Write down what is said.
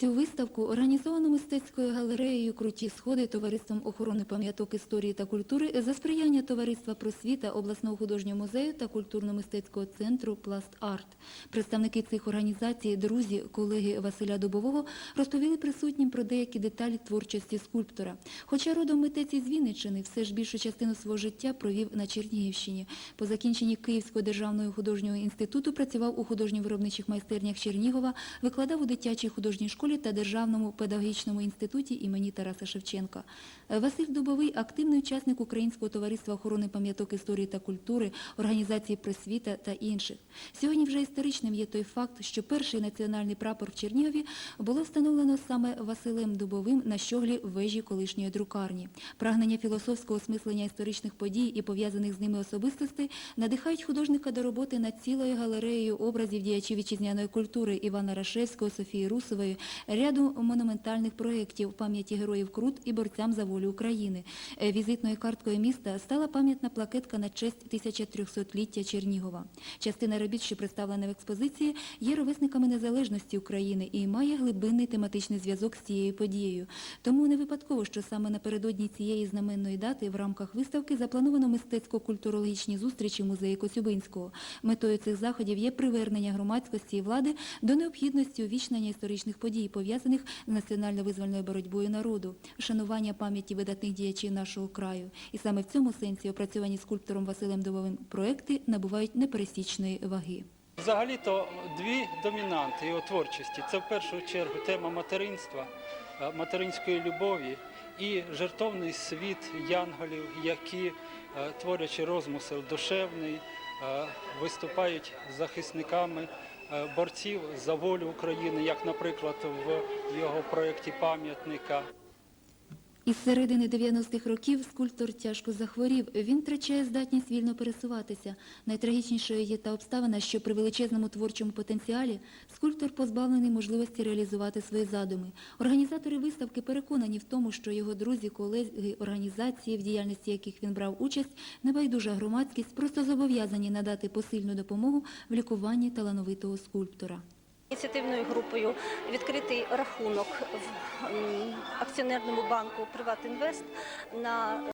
Цю виставку організовано мистецькою галереєю Круті сходи товариством охорони пам'яток історії та культури за сприяння товариства просвіта обласного художнього музею та культурно-мистецького центру Пласт Арт. Представники цих організацій, друзі, колеги Василя Дубового розповіли присутнім про деякі деталі творчості скульптора. Хоча родом митець із Вінниччини, все ж більшу частину свого життя провів на Чернігівщині. По закінченні Київського державного художнього інституту працював у художньо-виробничих майстернях Чернігова, викладав у дитячій художній школі та Державному педагогічному інституті імені Тараса Шевченка. Василь Дубовий – активний учасник Українського товариства охорони пам'яток історії та культури, організації просвіта та інших. Сьогодні вже історичним є той факт, що перший національний прапор в Чернігові було встановлено саме Василем Дубовим на щоглі вежі колишньої друкарні. Прагнення філософського осмислення історичних подій і пов'язаних з ними особистостей надихають художника до роботи над цілою галереєю образів діячів вітчизняної культури Івана Рашевського, Софії Русової, ряду монументальних проєктів пам'яті героїв Крут і борцям за волю України. Е, Візитною карткою міста стала пам'ятна плакетка на честь 1300-ліття Чернігова. Частина робіт, що представлена в експозиції, є ровесниками незалежності України і має глибинний тематичний зв'язок з цією подією. Тому не випадково, що саме напередодні цієї знаменної дати в рамках виставки заплановано мистецько-культурологічні зустрічі в музеї Коцюбинського. Метою цих заходів є привернення громадськості і влади до необхідності увічнення історичних подій, пов'язаних з національно-визвольною боротьбою народу, шанування пам'яті видатних діячів нашого краю. І саме в цьому сенсі опрацьовані скульптором Василем Дововим проекти набувають непересічної ваги. Взагалі-то дві домінанти його творчості. Це в першу чергу тема материнства, е, материнської любові і жертовний світ янголів, які, е, творячи розмисел душевний, е, виступають захисниками борців за волю України, як, наприклад, в його проєкті пам'ятника. Із середини 90-х років скульптор тяжко захворів. Він втрачає здатність вільно пересуватися. Найтрагічнішою є та обставина, що при величезному творчому потенціалі скульптор позбавлений можливості реалізувати свої задуми. Організатори виставки переконані в тому, що його друзі, колеги, організації, в діяльності яких він брав участь, небайдужа громадськість просто зобов'язані надати посильну допомогу в лікуванні талановитого скульптора. Ініціативною групою відкритий рахунок в акціонерному банку «Приватінвест» на